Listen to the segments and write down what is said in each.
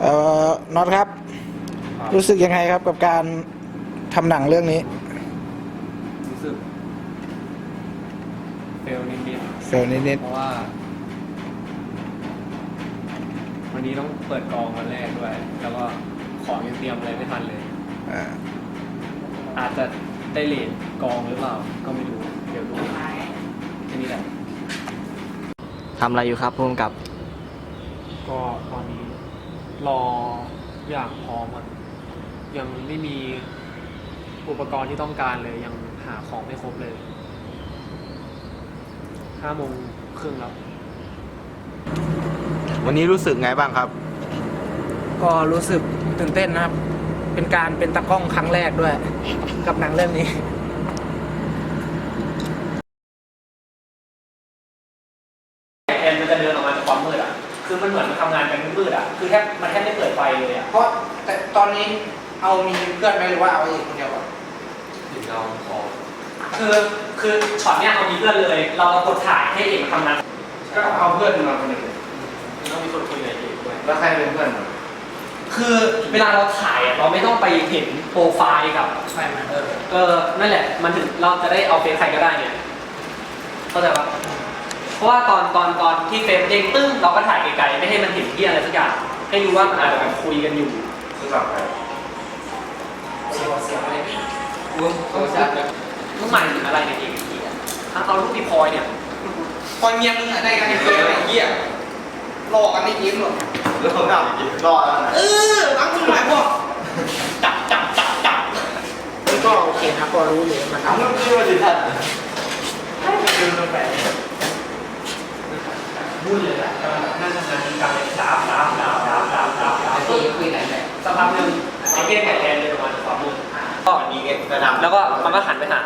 เอ่อน็อตครับ รู้สึกยังไงครับกับการทำหนังเรื่องนี้รู้สึกเฟลนิดเฟลนิดๆเพราะว่า วันนี้ต้องเปิดกองวันแรกด้วย แล้วก็ของยังเตรียมอะไรไม่ทันเลย ๆอ่าอาจจะได้เลทกองหรือเปล่า ก็ไม่รู้เดี๋ยวดูแค่นี้แหละ ทำอะไรอยู่ครับพุ่มกับ ก็ตอนนี้ รออย่างพร้อมอะยังไม่มีอุปกรณ์ที่ต้องการเลย ยังหาของไม่ครบเลยห้าโมงครึ่งแล้ว วันนี้รู้สึกไงบ้างครับ ก็รู้สึกตื่นเต้นนะครับ เป็นการเป็นตากล้องครั้งแรกด้วย กับหนังเรื่องนี้ แอนมันจะเดินออกมาจากความมืดอะ คือมันเหมือนมันทำงานกันมืดๆอะ คือแทบมันแทบไม่เปิดไฟเลยอะ เพราะแต่ตอนนี้เอามีเพื่อนไหมหรือว่าเอาเองคนเดียวก่อนถึงเราพอคือคือช็อตเนี้ยเอามีเพื่อนเลย เรากดถ่ายให้เอกมันทำงานก็เอาเพื่อนมาคนหนึ่งต้องมีคนคุยกับเอกด้วยแล้วใครเป็นเพื่อนมันคือเวลาเราถ่ายอะเราไม่ต้องไปเห็นโปรไฟล์กับใช่ไหมเออเออนั่นแหละ มันถึงเราจะได้เอาเฟซใครก็ได้เนี่ยเข้าใจปะ เพราะว่าตอนตอนตอนที่เฟซเด้งตึ้งเราก็ถ่ายไกลๆไม่ให้มันเห็นที่อะไรสักอย่างให้รู้ว่ามันอาจจะแบบคุยกันอยู่คือกับใครเสียวเสียวอะไรมึงมึงหมายถึงอะไรเนี่ยเอกเกียถ้าเอารูปปีพลอยเนี่ยพอเมียมึงอะได้กันเยอะไอ้เหี้ยหลอกกันไม่ยิ้มหรอกแล้วเขาดับอีกรอดแล้วนะเออตั้งคุณหมายพวกจับจับจับจับนี่ก็โอเคนะพอรู้อยู่มันทำเรื่องที่ว่าดิท่าน พูดเลยแหละกำลังนั่งทำงานจริงจังเลยดาบดาบดาบดาบดาบดาบดาบคุยคุยกันเลยสักพักหนึ่งไอ้เก้งไก่แทนเดินออกมาจากความมืดก็อันนี้เองกระดับแล้วก็มันก็หันไปหา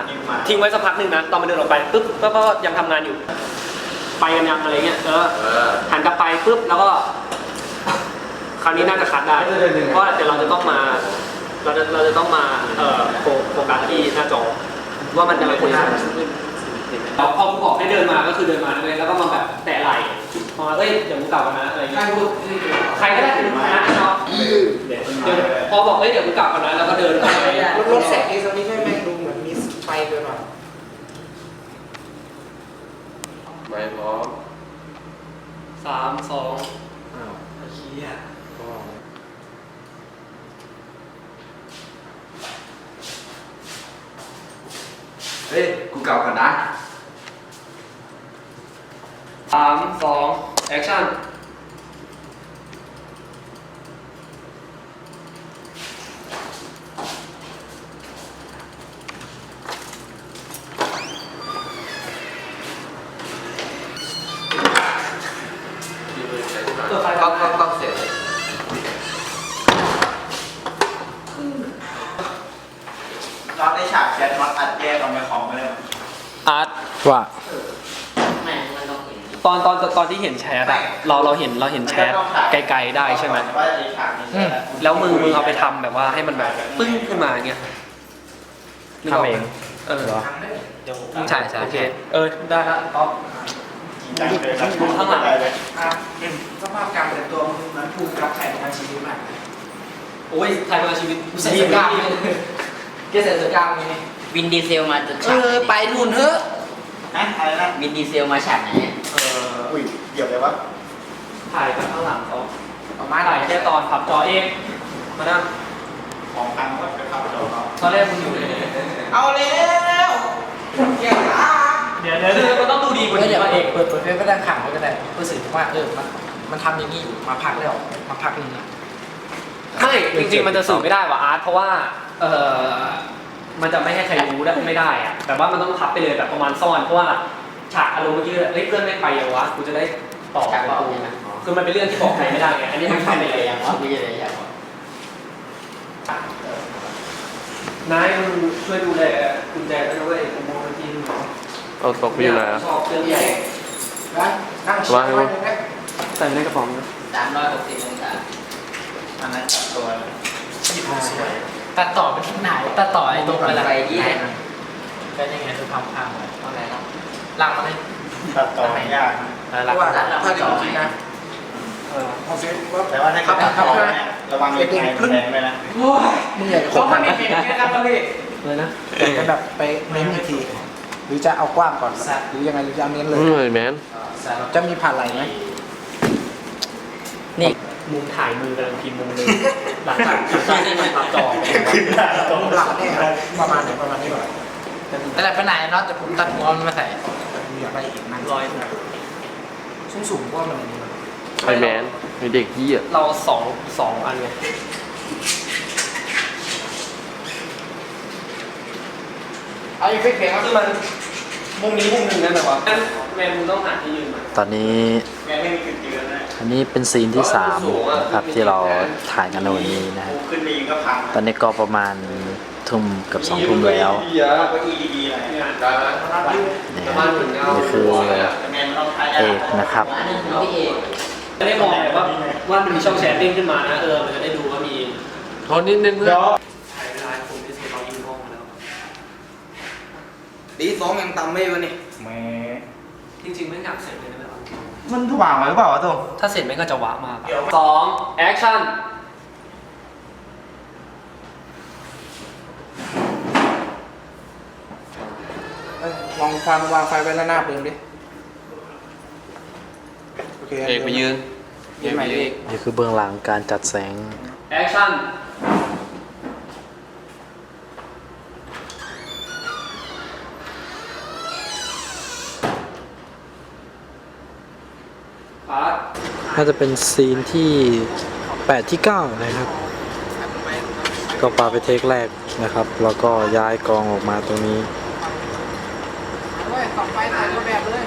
ทิ้งไว้สักพักหนึ่งนะตอนมันเดินออกไปปุ๊บก็ก็ยังทำงานอยู่ ไปกันยังอะไรเงี้ยเออหันกลับไปปุ๊บแล้วก็ คราวนี้น่าจะคัดได้เพราะเดี๋ยวเราจะต้องมา เราจะเราจะต้องมาเอ่อโฟกัสที่หน้าจอว่ามันจะมาคุยกันเราพอกูบอกให้เดินมาก็คือเดินมาเลยแล้วก็มาแบบแตะไหล่ มาเอ้ยเดี๋ยวมึงกลับกันนะอะไรใครเงี้ยพูดใครก็ได้ถึงมานะเนาะเดี๋ยวเดี๋ยวพอบอกเอ้ยเดี๋ยวมึงกลับกันนะแล้วก็เดินไปรถรถแสงเอซนี้ใช่ไหมดูเหมือนมีไฟเลยหน่อยไม่พร้อมสามสองอ้าวเฮียก็เฮ้ยกูเก่ากันนะ สามสองแอคชั่นเปิดไฟก็ก่อนก็ก็เสร็จน็อตในฉากแชทน็อตอัดแยกเอาในคอมไม่ได้อาร์ตว่า ตอนตอนตอนที่เห็นแชทอะเราเราเห็นเราเห็นแชทไกลๆได้ใช่ไหมว่าในฉากนี้ใช่ไหมแล้วมึงมึงเอาไปทำแบบว่าให้มันแบบปึ้งขึ้นมาอย่างเงี้ยนึกกไหมทำเองเออใช่ใช่โอเค เออได้ละอ๋อจังเลยครับข้างหลังได้เลยอะสภาพการแต่งตัวมึงเหมือนถูกกับแข่งมาชีวิตมากโอ้ยไทยมาชีวิตใส่เสื้อกล้ามแกใส่เสื้อกล้ามไงวินดีเซลมาจุดเอฉากอไปนู่นเถอะนะอะไรนะวินดีเซลมาฉากไหนเอออุ้ยเหยียบเลยวะถ่ายจากข้างหลังเขาเอามาหน่ถ่าอยยแค่ตอนขับจอเอง มานั่งของพังก็ไปขับรถเขาตอนแรกมึงอยู่เลยเอาแล้วเก่งอะเดี๋ยวเดี๋ยวเดี๋ยวมันต้องดูดีกว่าเฮ้ยนี้เดี๋ยวว่าเอเอกกเปิดเปิดเฟซก็ได้ขังไว้ก็ได้เพื่อสื่อถึงว่าเออมันมันทำอย่างนี้อยู่มาพักแล้วมาพักนึงอะไม่จริงๆมันจะสื่อไม่ได้ว่ะอาร์ตเพราะว่าเออมันจะไม่ให้ใครรู้ได้ไม่ได้อะแต่ว่ามันต้องพับไปเลยแบบประมาณซ่อนเพราะว่า ฉากอารมณ์เมื่อกี้เฮ้ยเพื่อนไม่ไปยังวะกูจะได้ต่อฉากไปต่อกูใช่ไหมคือมันเป็นเรื่องที่บอกใครไม่ได้ไงอันนี้มันทำไปเลยอย่างวะไม่ใช่เลยอย่างวะนายมึงช่วยดูแลกุญแจด้วยนะเว้ยกูมองเมื่อกี้มึงเอาตกไปอยู่ไหนอะชอบเครื่องใหญ่ใหญ่นะนั่งชิดไว้เลยนะใส่ในกระป๋องนะสามร้อยหกสิบองศาอันนั้นจับตัวตัดต่อเป็นที่ไหนตัดต่อไอ้ตรงอะไรไปยี่สิบก็ยังไงคือทำพังเลยอะไรครับ หลังมาเลยตัดต่อยากนะเพราะว่าถ้าดูจริงนะเออเอาเซ็ตว่าแต่ว่าถ้าเกิดตัดต่อเนี่ยระวังเลยไงมันแรงด้วยนะมึงอยากจะเขาไม่มีเสียงแค่นั้นเลยเลยนะอยากจะแบบไปเน้นอีกที หรือจะเอากว้างก่อนหรือยังไงหรือจะเอาเน้นเลยอืมแมนจะมีผ่านไหลไหมนี่มุมถ่ายมือกำลังพิมพ์มุมหนึงหลังจากหลังจากที่มันปรับจอมุมหลังเนี่ยประมาณไหนประมาณนี้ก่อนแต่ละไปไหนเนาะแต่ผมตัดหัวมันมาใส่ มีอะไรอีกนั่นร้อยสูงสูงๆว่ามันไอแมนมีเด็กยี่อะเราสองสองอันเลยเอาอีกเฟกเพลงครับคือมันมุมนี้มุมหนึ่งนั่นแหละวะแมนมึงต้องหาที่ยืนมาตอนนี้ แม่ไม่มีจุดยืนนะอันนี้เป็นซีนที่สามนะครับที่เราถ่ายกันในวันนี้นะฮะขึ้นไปยิงก็พัง ตอนนี้ก็ประมาณ ทุ่มเกับสองทุ่มแล้วก็ EDD อะไรเนี่ยนี่ฮะนี่คือแต่แม่มันต้องใช้เอกนะครับอันนี้คือพี่เอกจะได้มองแบบว่าว่ามันมีช่องแชร์เด้งขึ้นมานะเออมันจะได้ดูว่ามีทนนิดนึงเพื่อนถ่ายเวลาคุณที่เซฟเรายืนห้องมาแล้วดีสองยังต่ำไม่วะนี่แม่จริงๆไม่อยากเสร็จเลยนะแบบมันถ่วงไว้หรือเปล่าวะตรงถ้าเสร็จไม่ก็จะว้ามากสองแอคชั่น เอ้ยลองฟังวางไฟไว้แล้วหน้าเดิมดิ โอเคเอกไปยืนยืนใหม่ดินี่คือเบื้องหลังการจัดแสง แอคชั่นปาร์ตน่าจะเป็นซีนที่ 8 ที่ 9 นะครับ ก็ปาไปเทคแรกนะครับ แล้วก็ย้ายกองออกมาตรงนี้ เฮ้ยต่อไปถ่ายรูปแบบเลย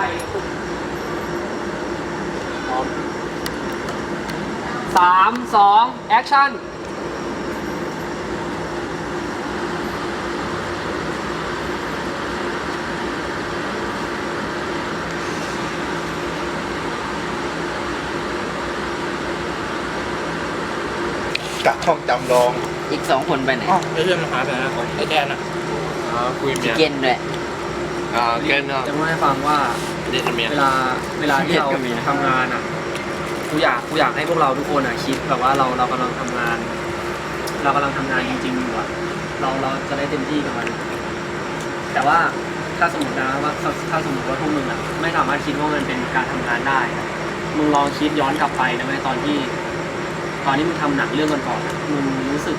ใส่ปุ่มพร้อมสามสองแอคชั่นกับห้องจำลองอีกสองคนไปไหนอ๋อไอ้เรื่องมาหาแต่นะของไอ้แทนอะอ่าคุยเมียเกนด้วย อ่าเกนอะจะมาให้ฟังว่าเด็กทำเมียเวลาเวลาที่เราทำงานอะกูอยากกูอยากให้พวกเราทุกคนอะคิดแบบว่าเราเรากำลังทำงาน เรากำลังทำงานจริง ๆ อยู่อะเราเราจะได้เต็มที่กับมัน แต่ว่าถ้าสมมตินะว่าถ้าถ้าสมมติว่าพวกมึงอะไม่สามารถคิดว่ามันเป็นการทำงานได้อะมึงลองคิดย้อนกลับไปนะเว้ยตอนที่ ตอนที่มึงทำหนังเรื่องก่อนๆอะมึงรู้สึก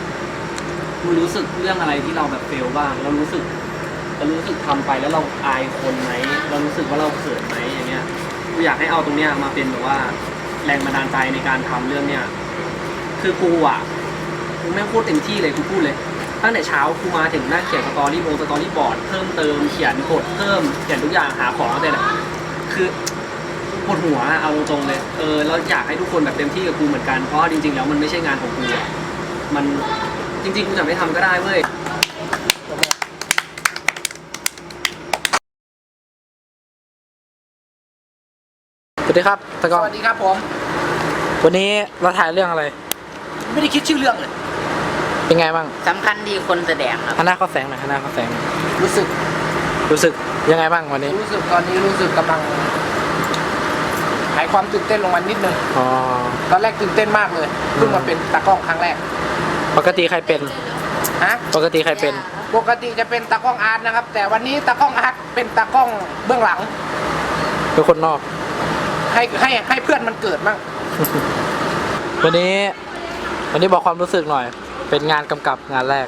มึงรู้สึกเรื่องอะไรที่เราแบบเฟลบ้าง เรารู้สึก เรารู้สึกทำไปแล้วเราอายคนไหมเรารู้สึกว่าเราเขินไหมอย่างเงี้ยกูอยากให้เอาตรงเนี้ยมาเป็นแบบว่าแรงบันดาลใจในการทำเรื่องเนี้ยคือกูอะกูไม่พูดเต็มที่เลยกูพูดเลยตั้งแต่เช้ากูมาถึงหนั่งเขียนสตอรี่โบสตอรี่บอร์ดเพิ่มเติมเขียนกดเพิ่มเขียนทุกอย่างหาของตั้แต่ไหนคือปวดหัวเอาตรงๆเลยเออแล้วอยากให้ทุกคนแบบเต็มที่กับกูเหมือนกันเพราะจริง ๆ แล้วมันไม่ใช่งานของกูอะมันจริงๆกูจะไม่ทำก็ได้เว้ย วัสดีครับตะกสล้องวัสดีครับผม วันนี้เราถ่ายเรื่องอะไร ไม่ได้คิดชื่อเรื่องเลย เป็นไงบ้างสำคัญที่คนแสดงครับ หันหน้าเข้าแสงหน่อยหันหน้าเข้าแสงหน่อยรู้สึก รู้สึกยังไงบ้างวันนี้ รู้สึกตอนนี้รู้สึกกำลังหายความตื่นเต้นลงมานิดนึง อ๋อ ตอนแรกตื่นเต้นมากเลยเพิ่งมาเป็นตากล้องครั้งแรก ปกติใครเป็น ฮะ ปกติใครเป็น ปกติจะเป็นตากล้องอาร์ตนะครับ แต่วันนี้ตากล้องอาร์ตเป็นตากล้องเบื้องหลัง เป็นคนนอก ให้ให้ให้เพื่อนมันเกิดบ้างวันนี้ วันนี้บอกความรู้สึกหน่อย เป็นงานกำกับงานแรก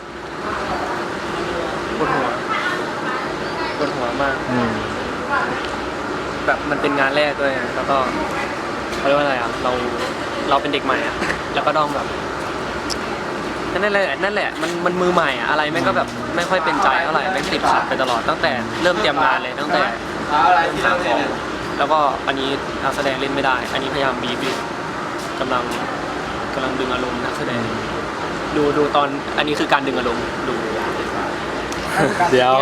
ปวดหัวปวดหัวมาก อืมแบบมันเป็นงานแรกด้วยอะแล้วก็เขาเรียกว่าอะไรอะ เราเราเป็นเด็กใหม่อะ แล้วก็ต้องแบบ นั่นแหละนั่นแหละมันมันมือใหม่อะ อะไรแม่งก็แบบไม่ค่อยเป็นใจเท่าไหร่แม่งติดขัดไปตลอดตั้งแต่เริ่มเตรียมงานเลยตั้งแต่อะไรเริ่มที่หาเราขเล่อนงเนี่ย แล้วก็อันนี้นักแสดงเล่นไม่ได้ อันนี้พยายามบีบอยู่กำลังกำลังดึงอารมณ์นักแสดง ดูดูตอนอันนี้คือการดึงอารมณ์ดู เดี๋ยว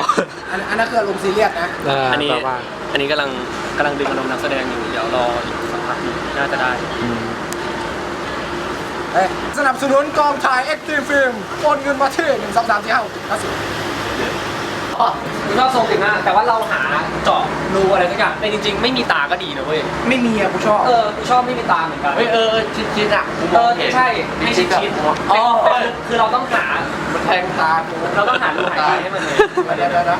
อันอันนั้นคืออารมณ์ซีเรียสนะอ่าอันนี้แปลว่าอันนี้กำลังกำลังดึงอารมณ์นักแสดงอยู่เดี๋ยวรออีกสักพักหนึ่งน่าจะได้อืมเอ้ยสนับสนุนกองถ่ายเอ็กซ์ตรีมฟิล์มโอนเงินมาที่หนึ่งสองสามสี่ห้าหกเจ็ดแปดเก้าสิบ กูชอบทรงติดหน้าแต่ว่าเราหาเจาะรูอะไรสักอย่างแต่จริง ๆ ไม่มีตาก็ดีนะเว้ยไม่มีอะกูชอบ เออกูชอบไม่มีตาเหมือนกัน เฮ้ยเออเออชิดชิดๆอะกูมเอองอเห็นใช่ให้ชิดชิดอ๋อแต่คือคือเราต้องหามันแทงตากูเราต้องหารูหายใจให้มันเลย เดี๋ยวเดี๋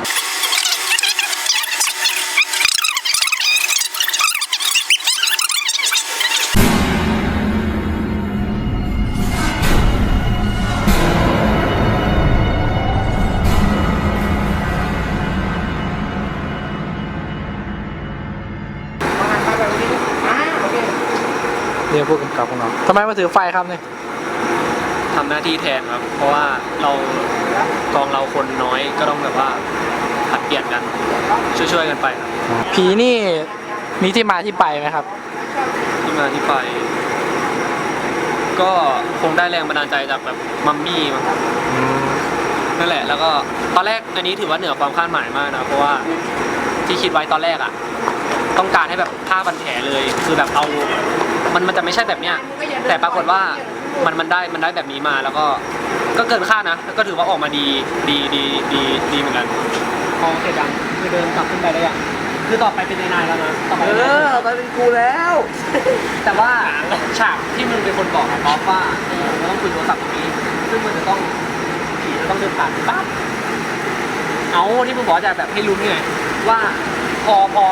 เดี๋ยวเรียกผู้กำกับของเราทำไมมาถือไฟครับเนี่ยทำหน้าที่แทนครับ เพราะว่าเรากองเราคนน้อยก็ต้องแบบว่าผัดเปลี่ยนกันช่วยๆกันไปครับผีนี่มีที่มาที่ไปไหมครับ ที่มาที่ไป ก็คงได้แรงบันดาลใจจากแบบมัมมี่มั้งนั่นแหละ แล้วก็ตอนแรกอันนี้ถือว่าเหนือความคาดหมายมากนะเพราะว่าที่คิดไว้ตอนแรกอะต้องการให้แบบผ้าพันแผลเลย คือแบบเอา มันมันจะไม่ใช่แบบเนี้ยแต่ปรากฏว่ามันมันได้มันได้แบบนี้มาแล้วก็ก็เกินคาดนะ ก็ถือว่าออกมาดีดีดีดีดีเหมือนกันพอเสร็จยังคือเดินกลับขึ้นไปได้ยังคือต่อไปเป็นนายแล้วนะต่อไปเอเป็นนายอไปเป็นกูแล้ว แต่ว่าฉากที่มึงเป็นคนบอกอะออฟว่าเออเราต้องคุยโทรศัพท์ตรงนี้ ซึ่งมันจะต้องผีจะต้องเดินผ่านปั๊บเอาที่มึงบอกจะแบบให้ลุ้นไงว่าพอพอ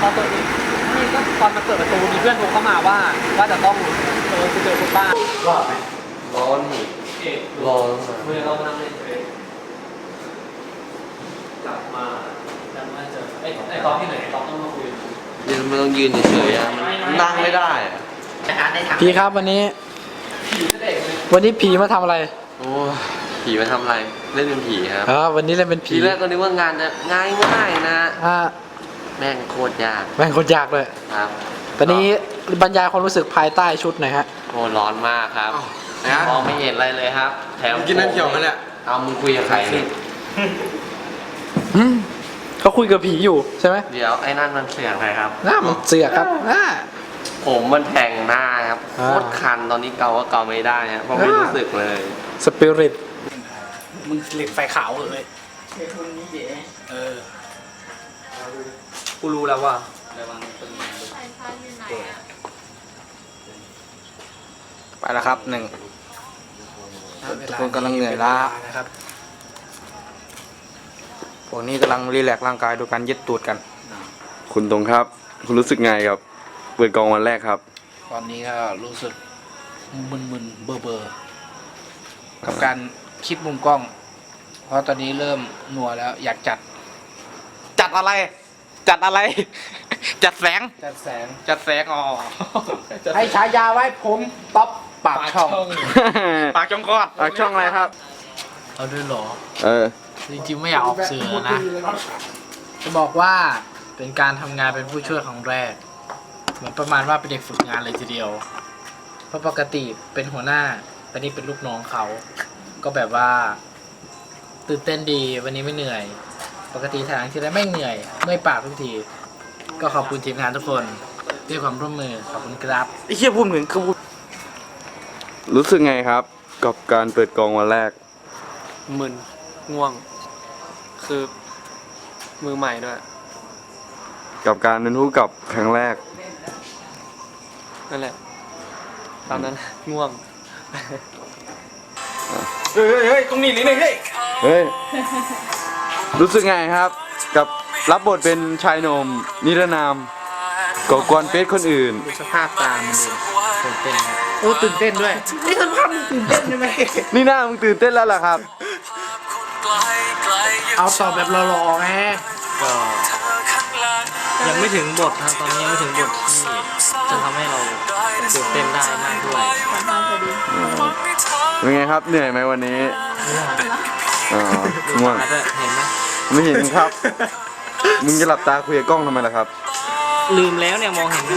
พอตัวเอง ไม่ก็ตอนมาเปิดประตูมีเพื่อนโทรเข้ามาว่า ว่าจะต้องเออกูเจอคนบ้านร้อนหนิเอ๊ะร้อนเมื่อเรามานั่งเล่นเฟซกลับมาแล้วมาเจอไอ้ไอ้ตอนที่ไหนไอ้ตอนต้องมาคุยยืนไม่ต้องยืนเฉยๆอะมันนั่งไม่ได้อะนะคะได้ทำผีครับวันนี้ผีเด็กเลยวันนี้ผีมาทำอะไรโอ้ยผีมาทำอะไร เล่นเป็นผีครับ เออวันนี้เล่นเป็นผีทีแรกก็นึกว่างานจะง่ายง่ายๆนะอ่า แม่งโคตรยากแม่งคนยากเลย ครับตอนนี้บรรยายความรู้สึกภายใต้ชุดหน่อยฮะ โอ้ร้อนมากครับนะมองไม่เห็นอะไรเลยครับ แถมกินน้ำเขียวมาเนี่ย เอามึงคุยกับใครเนี่ยอืมเขาคุยกับผีอยู่ใช่ไหมเดี๋ยวไอ้นั่นมันเสียงใครครับ หน้ามันเสือกครับอ่าผมมันแทงหน้าครับอ่า โคตรคันตอนนี้เกาก็เกาไม่ได้ครับเพราะไม่อ่ารู้สึกเลย สปิริตมึงเหล็กไฟขาวเหยเออ กูรู้แล้วว่าไปแล้วครับหนึ่งทุกคนกำลังเหนื่อยล้า นะครับพวกนี้กำลังรีแลกซ์ร่างกายโดยการยึดตูดกัน คุณตรงครับ คุณรู้สึกไงครับ เปิดกองวันแรกครับ ตอนนี้ก็รู้สึกมึนๆเบอร์เบอร์ๆกับการคิดมุมกล้อง เพราะตอนนี้เริ่มหนัวแล้วอยากจัด จัดอะไร จัดอะไร จัดแสง จัดแสง จัดแสงอ๋อให้ฉายาไว้ผมต๊อปปากช่อง ปากจงกอด ปากช่องอะไรครับ เอาด้วยหรอ เออ จริงๆไม่อยากออกสื่อนะ จะบอกว่าเป็นการทำงานเป็นผู้ช่วยครั้งแรก เหมือนประมาณว่าเป็นเด็กฝึกงานเลยทีเดียว เพราะปกติเป็นหัวหน้าแต่นี่เป็นลูกน้องเขา ก็แบบว่า ตื่นเต้นดีวันนี้ไม่เหนื่อย ปกติทางที่ไรไม่เหนื่อยเมื่อยปากทุกที ก็ขอบคุณทีมงานทุกคนด้วยความร่วมมือขอบคุณครับไอ้เหี้ยพูดเหมือนคือพูดรู้สึกไงครับ กับการเปิดกองวันแรก มึนง่วง คือมือใหม่ด้วย กับการเป็นผู้กำกับครั้งแรก นั่นแหละ ตอนนั้นง่วง เฮ้ยเฮ้ยตรงนี้นี่นี่เฮ้ย เฮ้ย รู้สึกไงครับ กับรับบทเป็นชายหนมนิรนามก่อกวนเฟซคนอื่น ดูสภาพตามมันดิตื่นเต้นครับโอ้ตื่นเต้นด้วยนี่สภาพมึงตื่นเต้นใช่ไหมนี่หน้ามึงตื่นเต้นแล้วล่ะครับ เอาตอบแบบหล่อๆไงก็ยังไม่ถึงบทนะตอนนี้ยังไม่ถึงบทที่จะทำให้เราตื่นเต้นได้มากด้วยเป็นไงครับเหนื่อยไหมวันนี้อ๋อง่วงอาจจะเห็นไหม ไม่เห็นครับ มึงจะหลับตาคุยกับกล้องทำไมล่ะครับ ลืมแล้วเนี่ยมองเห็นไหม